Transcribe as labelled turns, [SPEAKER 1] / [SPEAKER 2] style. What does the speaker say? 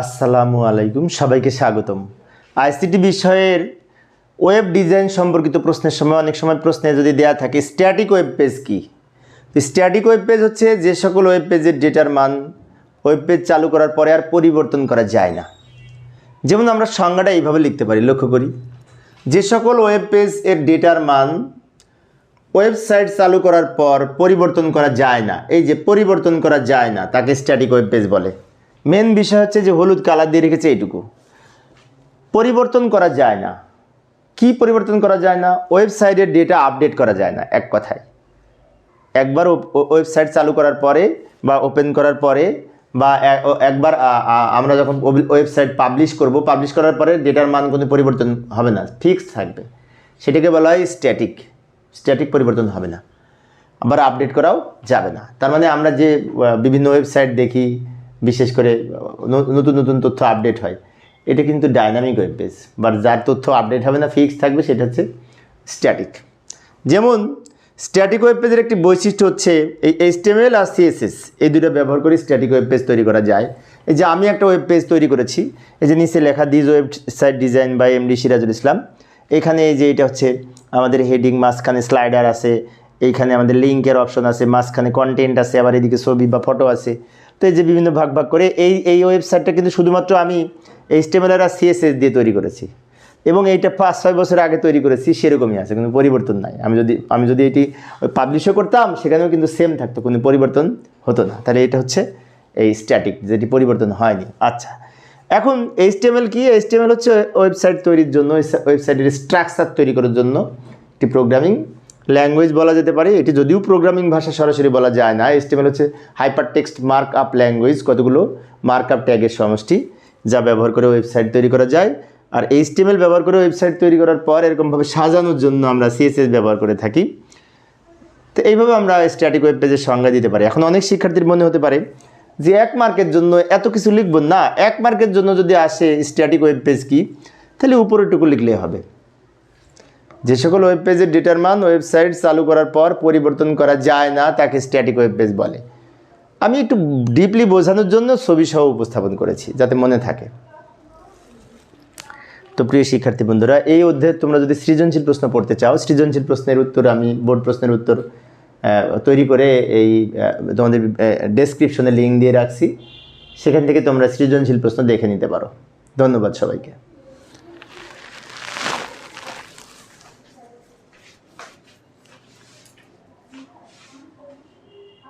[SPEAKER 1] আসসালামু আলাইকুম, সবাইকে স্বাগতম। আইসিটি বিষয়ের ওয়েব ডিজাইন সম্পর্কিত প্রশ্নের সময়, অনেক সময় প্রশ্নে যদি দেয়া থাকে, স্ট্যাটিক ওয়েব পেজ কী? স্ট্যাটিক ওয়েব পেজ হচ্ছে যে সকল ওয়েব পেজের ডেটার মান ওয়েব পেজ চালু করার পরে আর পরিবর্তন করা যায় না। যেমন আমরা সংজ্ঞাটা এইভাবে লিখতে পারি, লক্ষ্য করি। যে সকল ওয়েব পেজ এর ডেটার মান ওয়েবসাইট চালু করার পর পরিবর্তন করা যায় না। এই যে পরিবর্তন করা যায় না, তাকে স্ট্যাটিক ওয়েব পেজ বলে। মেন বিষয় হচ্ছে যে হলুদ কালার দিয়ে রেখেছে এইটুকু। পরিবর্তন করা যায় না। কি পরিবর্তন করা যায় না? ওয়েবসাইটের ডেটা আপডেট করা যায় না, এক কথায়। একবার ওয়েবসাইট চালু করার পরে বা ওপেন করার পরে বা একবার আমরা যখন ওয়েবসাইট পাবলিশ করব পাবলিশ করার পরে ডেটার মান কোনো পরিবর্তন হবে না ফিক্স থাকবে। সেটাকে বলা হয় স্ট্যাটিক স্ট্যাটিক পরিবর্তন হবে না। আবার আপডেট করাও যাবে না। তার মানে আমরা যে বিভিন্ন ওয়েবসাইট দেখি বিশেষ করে নতুন নতুন তথ্য আপডেট হয়। এটা কিন্তু ডাইনামিক ওয়েব পেজ বাট যার তথ্য আপডেট হবে না ফিক্স থাকবে, সেটা হচ্ছে স্ট্যাটিক যেমন স্ট্যাটিক ওয়েব পেজের একটি বৈশিষ্ট্য হচ্ছে এই এইচটিএমএল আর সিএসএস এই দুটো ব্যবহার করে স্ট্যাটিক ওয়েব পেজ তৈরি করা যায়। এই যে আমি একটা ওয়েব পেজ তৈরি করেছি, এই যে নিচে লেখা this website design by MD Sirajul Islam এখানে এই যে এটা হচ্ছে আমাদের হেডিং মাঝখানে স্লাইডার আছে এইখানে আমাদের লিঙ্কের অপশন আছে, মাঝখানে কন্টেন্ট আছে, আবার এদিকে ছবি বা ফটো আছে। তো এই যে বিভিন্ন ভাগ ভাগ করে এই এই ওয়েবসাইটটা কিন্তু শুধুমাত্র আমি এইচটিএমএল আর সিএসএস দিয়ে তৈরি করেছি। এবং এইটা পাঁচ, ছয় বছর আগে তৈরি করেছি, সেরকমই আছে, কোনো পরিবর্তন নাই। আমি যদি আমি যদি এটি পাবলিশও করতাম, সেখানেও কিন্তু সেম থাকতো, কোনো পরিবর্তন হতো না। তাহলে এটা হচ্ছে এই স্ট্যাটিক যেটি পরিবর্তন হয়নি। আচ্ছা এখন এইচটিএমএল কি? এইচটিএমএল হচ্ছে ওয়েবসাইট তৈরির জন্য ওয়েবসাইটের স্ট্রাকচার তৈরি করার জন্য একটি প্রোগ্রামিং ল্যাঙ্গুয়েজ বলা যেতে পারে, এটি যদিও প্রোগ্রামিং ভাষা সরাসরি বলা যায় না। এইচটিএমএল হচ্ছে hyper text mark up language কতগুলো মার্ক আপ ট্যাগের সমষ্টি যা ব্যবহার করে ওয়েবসাইট তৈরি করা যায়। আর এইচটিএমএল ব্যবহার করে ওয়েবসাইট তৈরি করার পর এরকমভাবে সাজানোর জন্য আমরা সিএসএস ব্যবহার করে থাকি। তো এইভাবে আমরা স্ট্যাটিক ওয়েব পেজের সংজ্ঞা দিতে পারি। এখন অনেক শিক্ষার্থীর মনে হতে পারে যে এক মার্কের জন্য এত কিছু লিখব না, এক মার্কের জন্য যদি আসে স্ট্যাটিক ওয়েব পেজ কি, তাহলে উপরেটুকু লিখলেই হবে। যে সকল ওয়েব পেজের ডেটার মান ওয়েবসাইট চালু করার পর পরিবর্তন করা যায় না, তাকে স্ট্যাটিক ওয়েব পেজ বলে। আমি একটু ডিপলি বোঝানোর জন্য ছবি সহ উপস্থাপন করেছি, যাতে মনে থাকে। তো প্রিয় শিক্ষার্থী বন্ধুরা, এই অধ্যায়ে তোমরা যদি সৃজনশীল প্রশ্ন পড়তে চাও, সৃজনশীল প্রশ্নের উত্তর আমি বোর্ড প্রশ্নের উত্তর তৈরি করে এই তোমাদের ডেসক্রিপশনে লিঙ্ক দিয়ে রাখছি। সেখান থেকে তোমরা সৃজনশীল প্রশ্ন দেখে নিতে পারো। ধন্যবাদ সবাইকে।